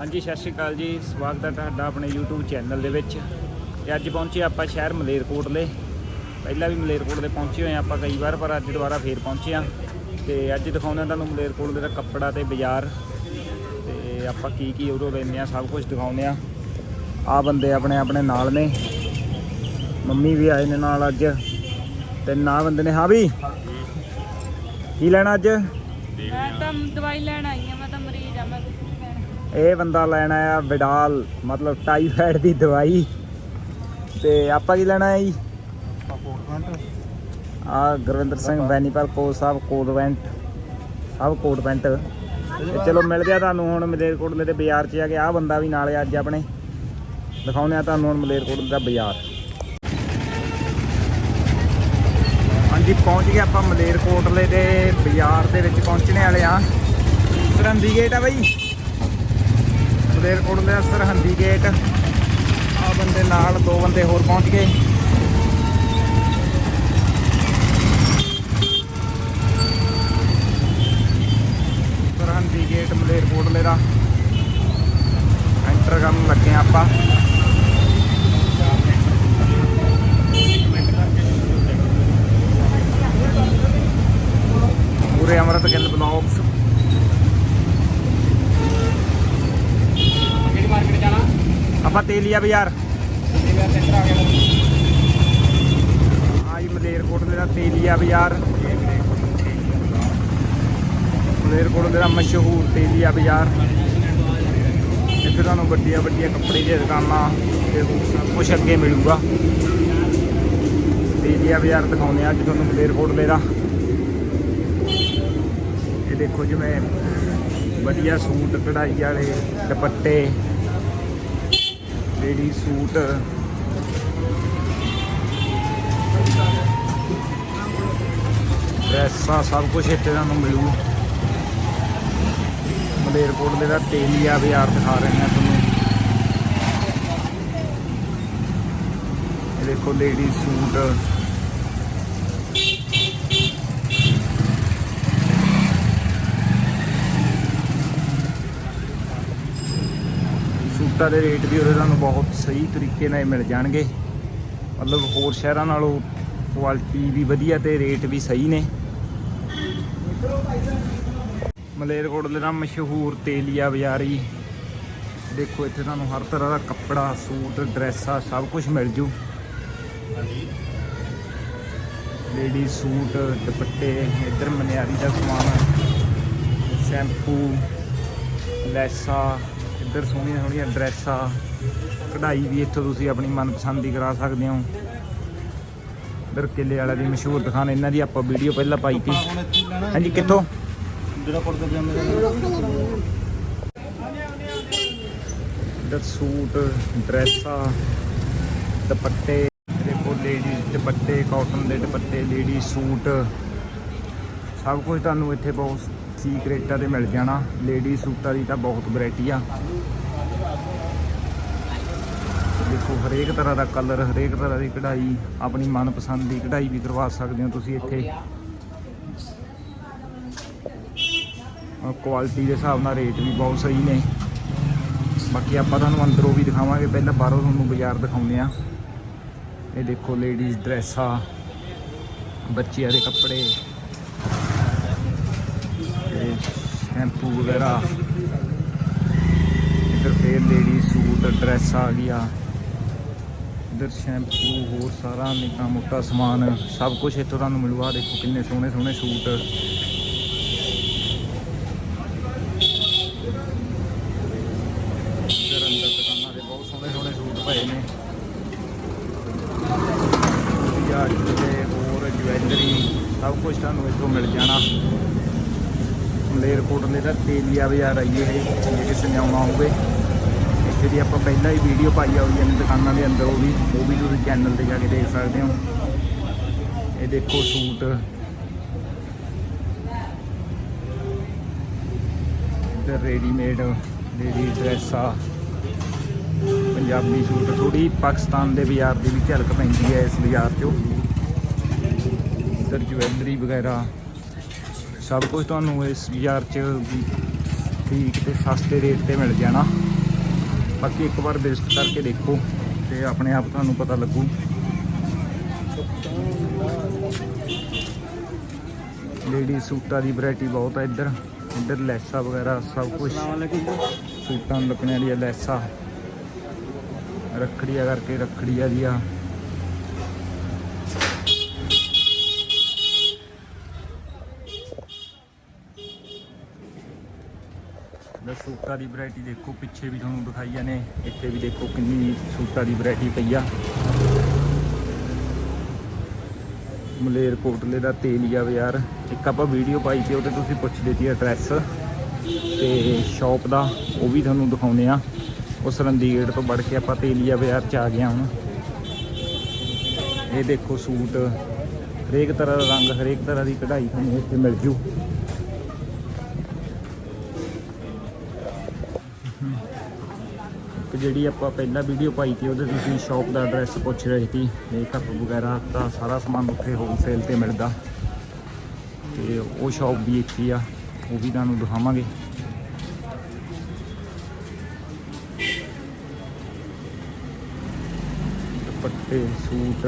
ਹਾਂਜੀ ਸਤਿ ਸ਼੍ਰੀ ਅਕਾਲ ਜੀ। ਸਵਾਗਤ ਹੈ ਤੁਹਾਡਾ ਆਪਣੇ YouTube ਚੈਨਲ ਦੇ ਵਿੱਚ। ਤੇ ਅੱਜ ਪਹੁੰਚੇ ਆਪਾਂ ਸ਼ਹਿਰ ਮਲੇਰਕੋਟਲੇ ਪਹਿਲਾਂ ਵੀ ਮਲੇਰਕੋਟਲੇ ਪਹੁੰਚੇ ਹੋਏ ਆਪਾਂ ਕਈ ਵਾਰ ਪਰ ਅੱਜ ਦੁਬਾਰਾ ਫੇਰ ਪਹੁੰਚੇ ਹਾਂ। ਤੇ ਅੱਜ ਦਿਖਾਉਂਦੇ ਤੁਹਾਨੂੰ ਮਲੇਰਕੋਟਲੇ ਦਾ ਕੱਪੜਾ ਤੇ ਬਾਜ਼ਾਰ। ਤੇ ਆਪਾਂ ਕੀ ਕੀ ਉਰੋਂ ਲੈਂਦੇ ਆ ਸਭ ਕੁਝ ਦਿਖਾਉਂਦੇ ਆ ਆ ਬੰਦੇ ਆਪਣੇ ਆਪਣੇ ਨਾਲ ਨੇ। ਮੰਮੀ ਵੀ ਆਏ ਨੇ ਨਾਲ ਅੱਜ। ਤੇ ਨਾ ਬੰਦੇ ਨੇ। ਹਾਂ ਵੀ? ਕੀ ਲੈਣਾ ਅੱਜ? ਮੈਂ ਤਾਂ ਦਵਾਈ ਲੈਣ ਆਈ ਆ ਇਹ ਬੰਦਾ ਲੈਣ ਆਇਆ ਵਿਡਾਲ ਮਤਲਬ ਟਾਈਫਾਇਡ ਦੀ ਦਵਾਈ। ਤੇ ਆਪਾਂ ਕੀ ਲੈਣਾ ਹੈ ਜੀ? ਆ ਗੁਰਵਿੰਦਰ ਸਿੰਘ ਬੈਨੀਪਾਲ ਕੋਲ ਸਾਹਿਬ ਕੋਟਵੈਂਟ ਸਾਹਿਬ ਕੋਟਵੈਂਟ ਤੇ ਚਲੋ ਮਿਲਦੇ ਆ ਤੁਹਾਨੂੰ ਹੁਣ ਮਲੇਰਕੋਟਲੇ ਦੇ ਬਾਜ਼ਾਰ 'ਚ ਆ ਕੇ। ਆ ਬੰਦਾ ਵੀ ਨਾਲ ਆ ਅੱਜ ਆਪਣੇ। ਦਿਖਾਉਂਦੇ ਆ ਤੁਹਾਨੂੰ ਹੁਣ ਮਲੇਰਕੋਟਲੇ ਦਾ ਬਾਜ਼ਾਰ। ਹਾਂਜੀ ਪਹੁੰਚ ਗਏ ਆਪਾਂ ਮਲੇਰਕੋਟਲੇ ਦੇ ਬਾਜ਼ਾਰ ਦੇ ਵਿੱਚ ਪਹੁੰਚਣੇ ਵਾਲੇ ਆ। ਸਰਹੰਦੀ ਗੇਟ ਆ ਬਈ। ਮਲੇਰਕੋਟਲੇ ਦੇ ਸਰਹੰਦੀ ਗੇਟ ਆ ਬੰਦੇ ਨਾਲ ਦੋ ਬੰਦੇ ਹੋਰ ਪਹੁੰਚ ਗਏ ਸਰਹੰਦੀ ਗੇਟ ਮਲੇਰਕੋਟਲੇ ਦਾ ਐਂਟਰ ਕਰਨ ਲੱਗੇ ਹਾਂ ਆਪਾਂ ਪੂਰੇ ਅਮਰਤ ਗਿੱਲ ਬਲੌਗਸ ਕਿਹੜੀ ਮਾਰਕੀਟ ਜਾਣਾ ਆਪਾਂ ਤੇਲੀਆ ਬਾਜ਼ਾਰ ਇਹ ਵਾਰ ਆਈ ਮਲੇਰਕੋਟਲੇ ਦਾ ਤੇਲੀਆ ਬਾਜ਼ਾਰ ਮਲੇਰਕੋਟਲੇ ਦਾ ਮਸ਼ਹੂਰ ਤੇਲੀਆ ਬਾਜ਼ਾਰ ਇੱਥੇ ਤੁਹਾਨੂੰ ਵੱਡੀਆਂ ਵੱਡੀਆਂ ਕੱਪੜੇ ਦੀਆਂ ਦੁਕਾਨਾਂ ਤੇ ਸਭ ਕੁਝ ਅੱਗੇ ਮਿਲੂਗਾ। ਤੇਲੀਆ ਬਾਜ਼ਾਰ ਦਿਖਾਉਂਦੇ ਆ ਅੱਜ ਤੁਹਾਨੂੰ ਮਲੇਰਕੋਟਲੇ ਦਾ ਇਹ ਦੇਖੋ ਜਿਵੇਂ ਵਧੀਆ ਸੂਟ ਕਢਾਈ ਵਾਲੇ ਦੁਪੱਟੇ। Lady suit. ਡਰੈਸਾਂ ਸਭ ਕੁਝ ਇੱਥੇ ਤੁਹਾਨੂੰ ਮਿਲੂ। ਮਲੇਰਕੋਟਲੇ ਦਾ ਤੇਲੀਆ ਬਾਜ਼ਾਰ ਦਿਖਾ ਰਹੇ ਹਾਂ ਤੁਹਾਨੂੰ। ਦੇਖੋ ਲੇਡੀ ਸੂਟ। ਸੂਟਾਂ ਦੇ ਰੇਟ ਵੀ ਉਹਦੇ ਤੁਹਾਨੂੰ ਬਹੁਤ ਸਹੀ ਤਰੀਕੇ ਨਾਲ ਮਿਲ ਜਾਣਗੇ। ਮਤਲਬ ਹੋਰ ਸ਼ਹਿਰਾਂ ਨਾਲੋਂ ਕੁਆਲਿਟੀ ਵੀ ਵਧੀਆ ਤੇ ਰੇਟ ਵੀ ਸਹੀ ਨੇ। ਮਲੇਰਕੋਟਲੇ ਦਾ ਮਸ਼ਹੂਰ ਤੇਲੀਆ ਬਾਜ਼ਾਰੀ। ਦੇਖੋ, ਇੱਥੇ ਤੁਹਾਨੂੰ ਹਰ ਤਰ੍ਹਾਂ ਦਾ ਕੱਪੜਾ, ਸੂਟ ਡਰੈਸਾਂ ਸਭ ਕੁਝ ਮਿਲ ਜੂ। ਲੇਡੀ ਸੂਟ, ਦੁਪੱਟੇ, ਇੱਧਰ ਮਨਿਆਰੀ ਦਾ ਸਮਾਨ, ਸ਼ੈਂਪੂ, ਲੈਸਾ। ਇੱਧਰ ਸੋਹਣੀਆਂ ਸੋਹਣੀਆਂ ਡਰੈਸਾਂ। ਕਢਾਈ ਵੀ ਇੱਥੋਂ ਤੁਸੀਂ ਆਪਣੀ ਮਨਪਸੰਦ ਦੀ ਕਰਾ ਸਕਦੇ ਹੋ। ਇੱਧਰ ਕਿੱਲੇ ਵਾਲਾ ਦੀ ਮਸ਼ਹੂਰ ਦੁਕਾਨ ਇਹਨਾਂ ਦੀ ਆਪਾਂ ਵੀਡੀਓ ਪਹਿਲਾਂ ਪਾਈ ਸੀ। ਹਾਂਜੀ ਕਿੱਥੋਂ? ਜਿਹੜਾ ਕੁੜਤਾ ਪਜਾਮੇ ਦਾ ਇੱਧਰ ਸੂਟ ਡਰੈਸਾਂ ਦੁਪੱਟੇ ਦੇਖੋ ਲੇਡੀਜ਼ ਦੁਪੱਟੇ ਕਾਟਨ ਦੇ ਦੁਪੱਟੇ ਲੇਡੀ ਸੂਟ। ਸਭ ਕੁਝ ਤੁਹਾਨੂੰ ਇੱਥੇ ਬਹੁਤ ਠੀਕ ਰੇਟਾਂ ਤੇ ਮਿਲ ਜਾਣਾ। ਲੇਡੀ ਸੂਟਾਂ ਦੀ ਤਾਂ ਬਹੁਤ ਵੈਰਾਈਟੀ ਆ। ਦੇਖੋ, ਹਰੇਕ ਤਰ੍ਹਾਂ ਦਾ ਕਲਰ ਹਰੇਕ ਤਰ੍ਹਾਂ ਦੀ ਕਢਾਈ, ਆਪਣੀ ਮਨਪਸੰਦ ਦੀ ਕਢਾਈ ਵੀ ਕਰਵਾ ਸਕਦੇ ਹੋ ਤੁਸੀਂ ਇੱਥੇ। ਕੁਆਲਿਟੀ ਦੇ ਹਿਸਾਬ ਨਾਲ ਰੇਟ ਵੀ ਬਹੁਤ ਸਹੀ ਨੇ। ਬਾਕੀ ਆਪਾਂ ਤੁਹਾਨੂੰ ਅੰਦਰੋਂ ਵੀ ਦਿਖਾਵਾਂਗੇ, ਪਹਿਲਾਂ ਬਾਹਰੋਂ ਤੁਹਾਨੂੰ ਬਾਜ਼ਾਰ ਦਿਖਾਉਂਦੇ ਆ ਇਹ ਦੇਖੋ ਲੇਡੀਜ਼ ਡਰੈਸਾਂ ਬੱਚਿਆਂ ਦੇ ਕੱਪੜੇ। ਤੇ ਸ਼ੈਂਪੂ ਵਗੈਰਾ। ਇੱਧਰ ਫੇਰ ਲੇਡੀਜ਼ ਸੂਟ ਡਰੈਸ ਆ ਗਿਆ। ਇੱਧਰ ਸ਼ੈਂਪੂ ਹੋਰ ਸਾਰਾ ਨਿੱਕਾ ਮੋਟਾ ਸਮਾਨ, ਸਭ ਕੁਝ ਇੱਥੋਂ ਤੁਹਾਨੂੰ ਮਿਲੂਗਾ। ਦੇਖੋ ਕਿੰਨੇ ਸੋਹਣੇ ਸੋਹਣੇ ਸੂਟ। ਇੱਧਰ ਅੰਦਰ ਦੁਕਾਨਾਂ ਦੇ ਬਹੁਤ ਸੋਹਣੇ ਸੋਹਣੇ ਸੂਟ ਪਏ ਨੇ। ਵਧੀਆ ਤੇ ਹੋਰ ਜਵੈਲਰੀ, ਸਭ ਕੁਝ ਤੁਹਾਨੂੰ ਇੱਥੋਂ ਮਿਲ ਜਾਣਾ। ਮਲੇਰਕੋਟਲੇ ਦਾ ਤੇਲੀਆ ਬਾਜ਼ਾਰ ਆਈਏ ਇਹ ਜੇ ਕਿਸੇ ਨੇ ਆਉਣਾ ਹੋਵੇ। ਜਿਹੜੀ ਆਪਾਂ ਪਹਿਲਾਂ ਹੀ ਵੀਡੀਓ ਪਾਈ ਆ ਹੋਈ ਹੈ ਦੁਕਾਨਾਂ ਦੇ ਅੰਦਰ, ਉਹ ਵੀ ਉਹ ਵੀ ਤੁਸੀਂ ਚੈਨਲ ਤੇ ਜਾ ਕੇ ਦੇਖ ਸਕਦੇ ਹੋ। ਇਹ ਦੇਖੋ ਸੂਟ। ਇੱਧਰ ਰੈਡੀਮੇਡ ਲੇਡੀ ਡਰੈਸਾਂ ਪੰਜਾਬੀ ਸੂਟ। ਥੋੜੀ ਪਾਕਿਸਤਾਨ ਦੇ ਬਾਜ਼ਾਰ ਦੀ ਵੀ ਝਲਕ ਪੈਂਦੀ ਹੈ ਇਸ ਬਾਜ਼ਾਰ 'ਚੋਂ। ਇੱਧਰ ਜਵੈਲਰੀ ਵਗੈਰਾ। ਸਭ ਕੁਝ ਤੁਹਾਨੂੰ ਇਸ ਬਾਜ਼ਾਰ 'ਚ ਠੀਕ ਤੇ ਸਸਤੇ ਰੇਟ ਤੇ ਮਿਲ ਜਾਣਾ। ਬਾਕੀ ਇੱਕ ਵਾਰ ਵਿਜ਼ਿਟ ਕਰਕੇ ਦੇਖੋ ਤੇ ਆਪਣੇ ਆਪ ਤੁਹਾਨੂੰ ਪਤਾ ਲੱਗੂ। ਲੇਡੀ ਸੂਟਾਂ ਦੀ ਵੈਰਾਈਟੀ ਬਹੁਤ ਹੈ ਇੱਧਰ। ਇੱਧਰ ਲੈਸਾਂ ਵਗੈਰਾ ਸਭ ਕੁਝ ਸੂਟਾਂ ਲੱਗਣੇ ਵਾਲੀਆਂ ਲੈਸਾਂ। ਰੱਖੜੀਆਂ ਕਰਕੇ ਰੱਖੜੀਆਂ ਦੀਆਂ। ਦਾ ਸੂਟਾਂ ਦੀ ਵੈਰਾਈਟੀ ਦੇਖੋ, ਪਿੱਛੇ ਵੀ ਤੁਹਾਨੂੰ ਦਿਖਾਈਆਂ ਨੇ, ਇੱਥੇ ਵੀ ਦੇਖੋ ਕਿੰਨੀ ਸੂਟਾਂ ਦੀ ਵੈਰਾਈਟੀ ਪਈ ਆ। ਮਲੇਰ ਕੋਟਲੇ ਦਾ ਤੇਲੀਆ ਬਾਜ਼ਾਰ ਇੱਕ ਆਪਾਂ ਵੀਡੀਓ ਪਾਈ ਤੇ ਉਹਤੇ ਤੁਸੀਂ ਪੁੱਛ ਦਿੱਤੀ ਐਡਰੈਸ ਤੇ ਸ਼ਾਪ ਦਾ, ਉਹ ਵੀ ਤੁਹਾਨੂੰ ਦਿਖਾਉਨੇ ਆ। ਉਸ ਰੰਦੀਗੇਟ ਤੋਂ ਵੜ ਕੇ ਆਪਾਂ ਤੇਲੀਆ ਬਾਜ਼ਾਰ ਚ ਆ ਗਏ ਹਾਂ ਹੁਣ। ਇਹ ਦੇਖੋ ਸੂਟ, ਹਰੇਕ ਤਰ੍ਹਾਂ ਦਾ ਰੰਗ, ਹਰੇਕ ਤਰ੍ਹਾਂ ਦੀ ਕਢਾਈ ਤੁਹਾਨੂੰ ਇੱਥੇ ਮਿਲ ਜੂ। ਜਿਹੜੀ ਆਪਾਂ ਪਹਿਲਾਂ ਵੀਡੀਓ ਪਾਈ ਸੀ, ਉਹਦੇ ਤੁਸੀਂ ਸ਼ਾਪ ਦਾ ਐਡਰੈਸ ਪੁੱਛ ਰਹੇ ਸੀ। ਮੇਕਅਪ ਵਗੈਰਾ ਤਾਂ ਸਾਰਾ ਸਮਾਨ ਉੱਥੇ ਹੋਲਸੇਲ ਤੇ ਮਿਲਦਾ। ਤੇ ਉਹ ਸ਼ਾਪ ਵੀ ਇੱਥੇ ਹੀ ਆ, ਉਹ ਵੀ ਤੁਹਾਨੂੰ ਦਿਖਾਵਾਂਗੇ। ਦੁਪੱਟੇ, ਸੂਟ